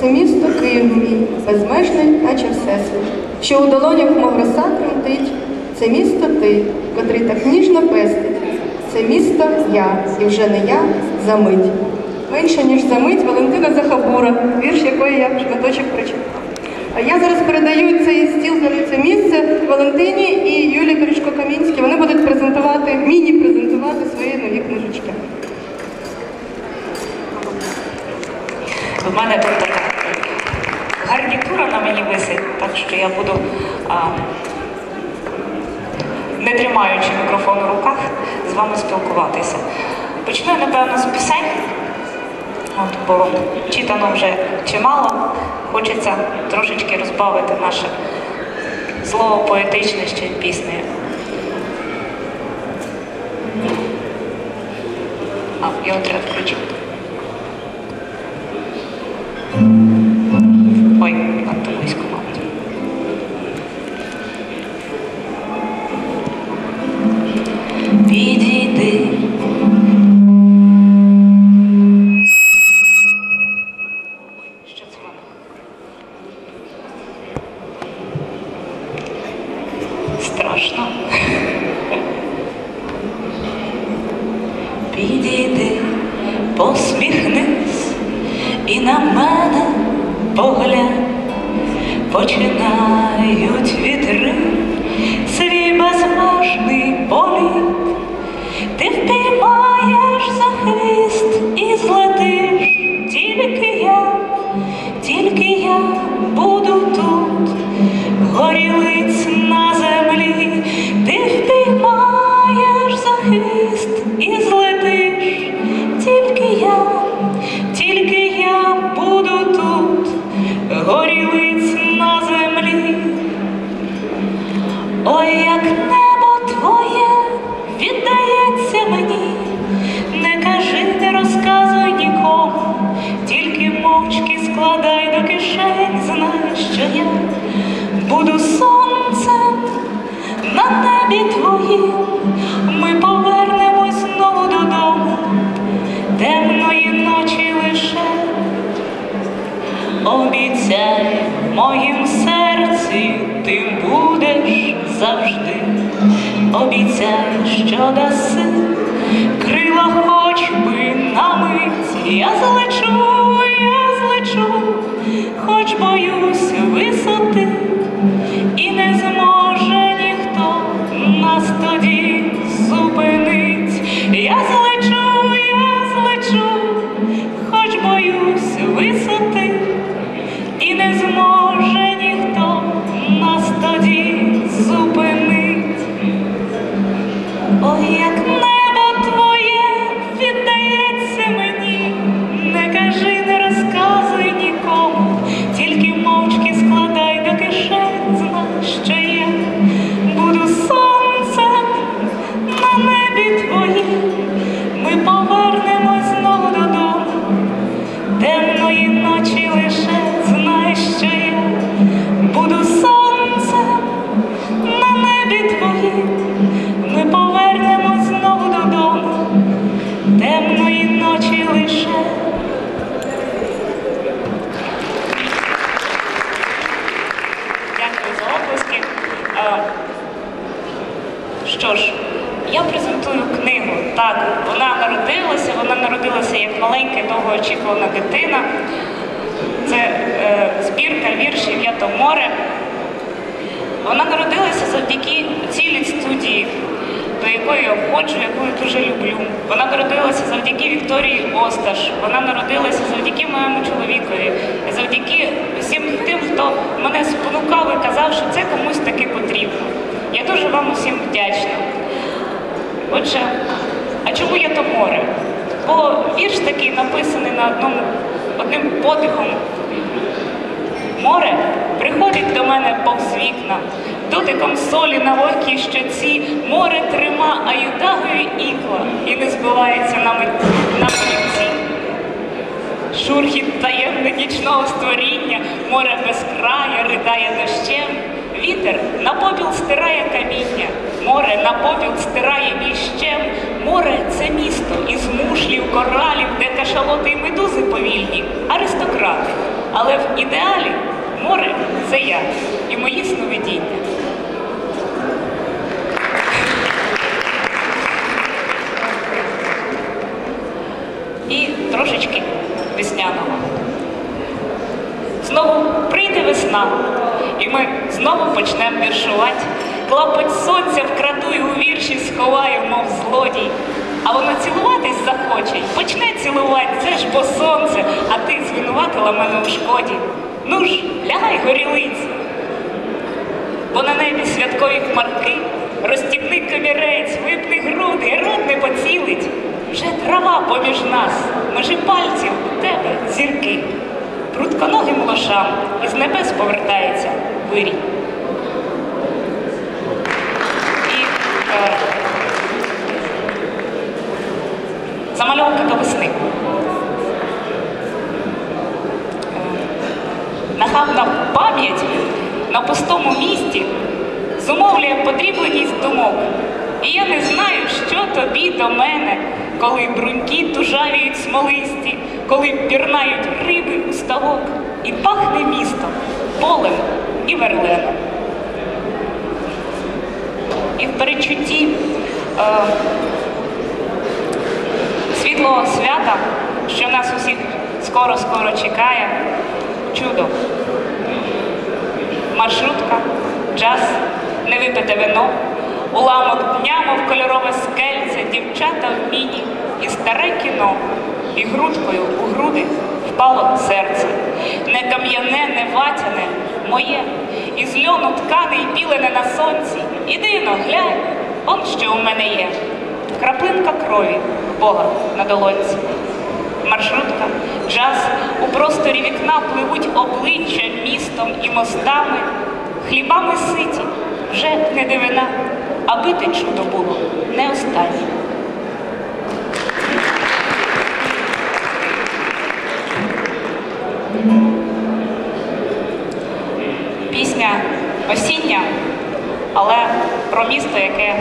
це місто Київ мій, безмежний, наче всесвіт, що у долонях, мов роса тремтить, це місто ти, котрий так ніжно пестить, це місто я, і вже не я за мить. Менше ніж за мить Валентина Захабура, вірш якої я шматочок прочитала. А я зараз передаю цей стіл це місце Валентині і Юлії Бережко Камінській. Вони будуть презентувати, міні-презентувати свої нові книжечки. У мене така гарнітура на мені висить, так що я буду, а, не тримаючи мікрофон у руках, з вами спілкуватися. Почну, напевно, з пісень. От, бо читано вже чимало. Хочеться трошечки розбавити наше слово поетичне ще піснею. А, його треба включити. Підійди, посміхнись і на мене поглянь, починають вітри свій безмежний політ. Ти впіймаєш за хвіст і злетиш, тільки я, тільки я буду тут, горілиць на землі, ти впіймаєш за хвіст і злетиш, буду сонцем на небі твоїм. Ми повернемось знову додому, темної ночі лише. Обіцяй моїм серці, ти будеш завжди. Обіцяй, що даси крила хоч би на мить. Я злечу, тоді зупинить. Я Що ж, я презентую книгу. Так, вона народилася, вона народилася як маленька, довгоочікувана дитина. Це е, збірка віршів Я то море. Вона народилася завдяки цілій студії, до якої я входжу, яку я дуже люблю. Вона народилася завдяки Вікторії Осташ. Вона народилася завдяки моєму чоловікові, завдяки всім тим, хто мене спонукав і казав, що це комусь таки потрібно. Я дуже вам усім вдячна. Отже, а чому я то море? Бо вірш такий написаний на одному одним подихом. Море приходить до мене повз вікна, дотиком солі на вогкій щоці, море трима, а юдагою ікла, і не збивається на мит- на митці. Шурхіт таємне нічного створіння, море без краю ридає дощем, вітер на попіл стирає каміння, море на попіл стирає ніщем, море це місто із мушлів, коралів, де кашалоти й медузи повільні, аристократи. Але в ідеалі море це я і мої сновидіння. І трошечки весняного. Знову прийде весна, і ми знову почнемо віршувати. Клапоть сонця вкраду і у вірші сховаю, мов злодій. А воно цілуватись захоче, почне цілувати, це ж бо сонце, а ти звинуватила мене у шкоді. Ну ж, лягай горілиць, бо на небі святкові хмарки, розтіпни комірець, випни груди, рот не поцілить. Вже трава поміж нас, межі пальців у тебе зірки. Прутконогим лошам із небес повертається вирій. І е, замальовки до весни. Е, Нахабна пам'ять на пустому місці зумовлює потрібленість думок. І я не знаю, що тобі до мене, коли бруньки тужавіють смолисті, коли пірнають риби у ставок, і пахне містом, полем і верленом. І в перечутті е, світлого свята, що нас усіх скоро-скоро чекає, чудо. Маршрутка, джаз, невипите вино, уламок дня, мов кольорове скельце, дівчата в міні і старе кіно, і грудкою у груди впало серце. Не кам'яне, не ватяне, моє, із льону ткане й білене на сонці. Іди но, глянь, он що у мене є. Краплинка крові Бога на долонці. Маршрутка, джаз, у просторі вікна пливуть обличчя містом і мостами, хлібами ситі, вже не дивина, аби те чудо було не останнє. Пісня осіння, але про місто, яке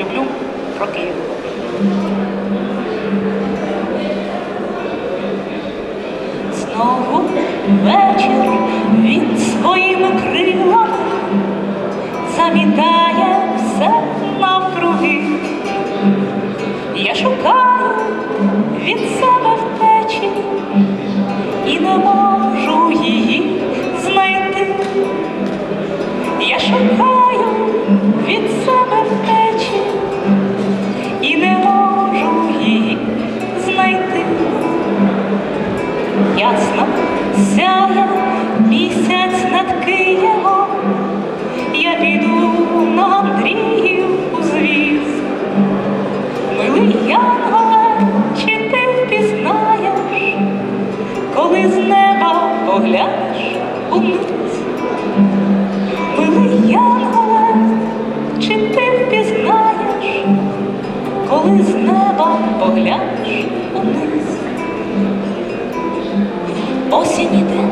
люблю, про Знову вечір він своїми крилами замітає все навкруги. Я шукаю від себе втечі і не можу її знайти. Я шукаю поглянеш униз? Осінь іде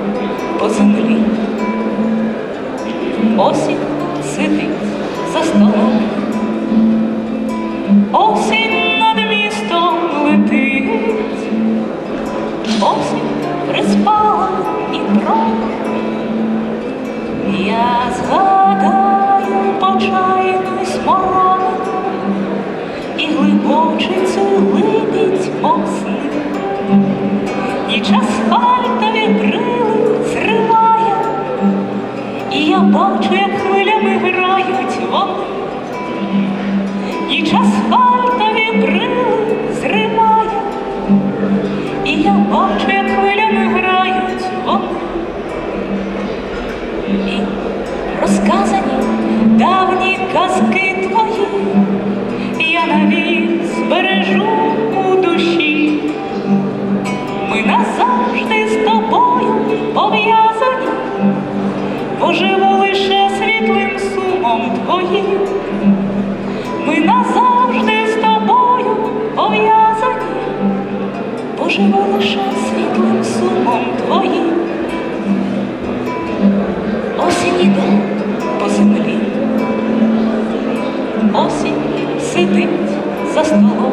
по землі, осінь сидить за столом, асфальтові брили зриває, і я бачу, як хвилями грають вони. І розказані давні казки твої, я навік збережу у душі. Ми назавжди з тобою пов'язані, поживу лише світлим сумом твоїм. живу лише світлим сумом твоїм. Осінь іде по землі, осінь сидить за столом,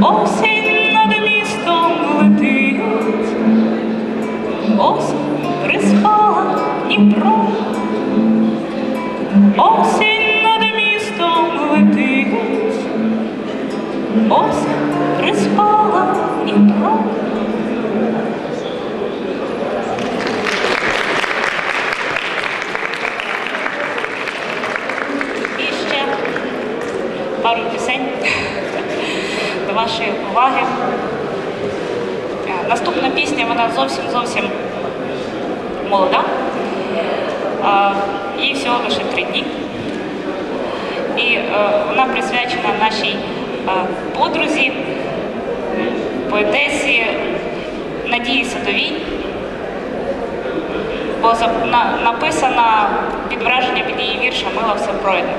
осінь над містом летить, осінь приспала Дніпро, осінь над містом летить, осінь приспала і трохи. І ще пару пісень до вашої уваги. Наступна пісня, вона зовсім зовсім молода. Їй всього лише три дні. І е, вона присвячена нашій е, подрузі, поетесі Надії Садовій. Бо написана під враження під її вірша Мила все пройде.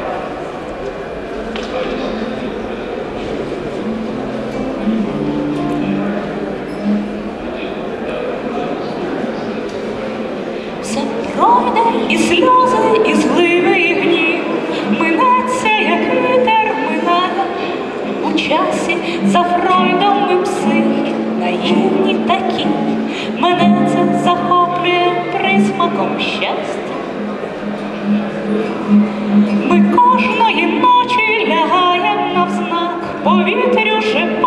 Все пройде і сльози, і зливи, і гнів, минеться, як вітер минає. У часі за Фройдом психи, такі, мене це захоплює присмаком щастя. Ми кожної ночі лягаємо навзнак, повітрю шепочемо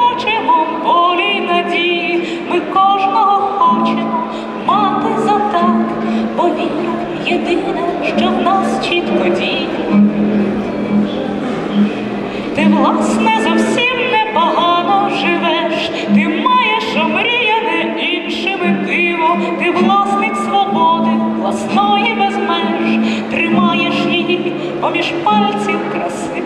поміж пальців краси.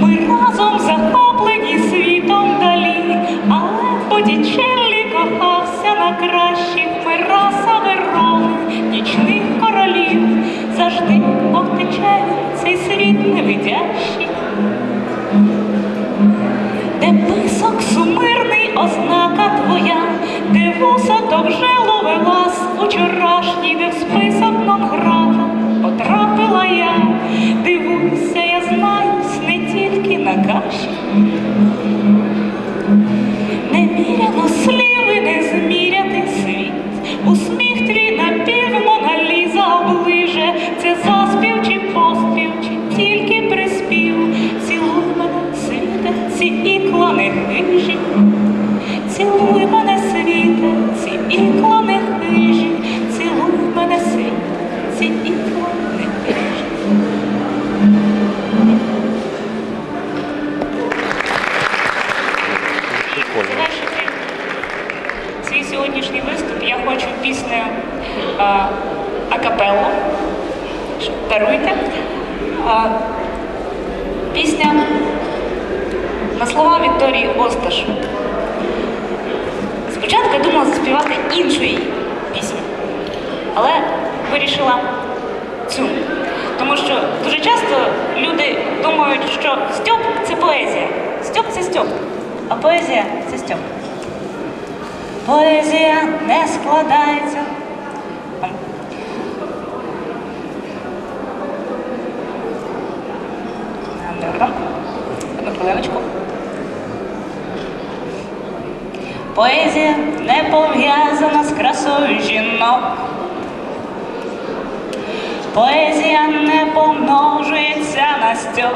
Ми разом захоплені світом далі, але Бодічеллі кохався на кращих, ми раса вероних, нічних королів, завжди повтече цей світ невидящий. Де писок сумирний ознака твоя, де вуса довжело велас учорашній, де в список нам потрапила думають, що Стьоп це поезія. Стьоп це Стьоп, а поезія це Стьоп. Поезія не складається. Одну хвилиночку. Поезія не пов'язана з красою жінок. Поезія не помножується на стьоп.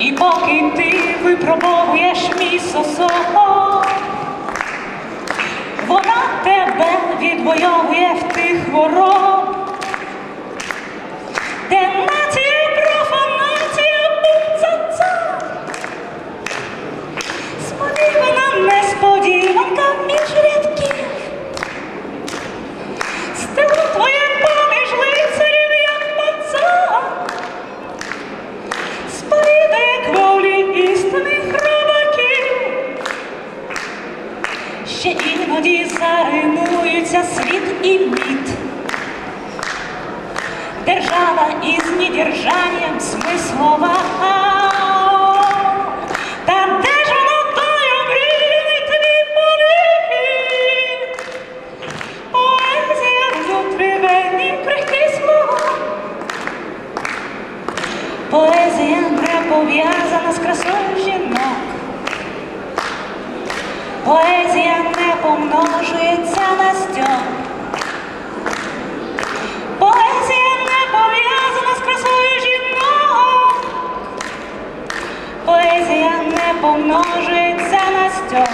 І поки ти випробовуєш мій сосок, вона тебе відвоює в тих ворог, де нація, Поезія не з красою жінок. Поезія не помножується на Стьом, Поезія не пов'язана з красою жінок. Поезія не помножується на Стьом.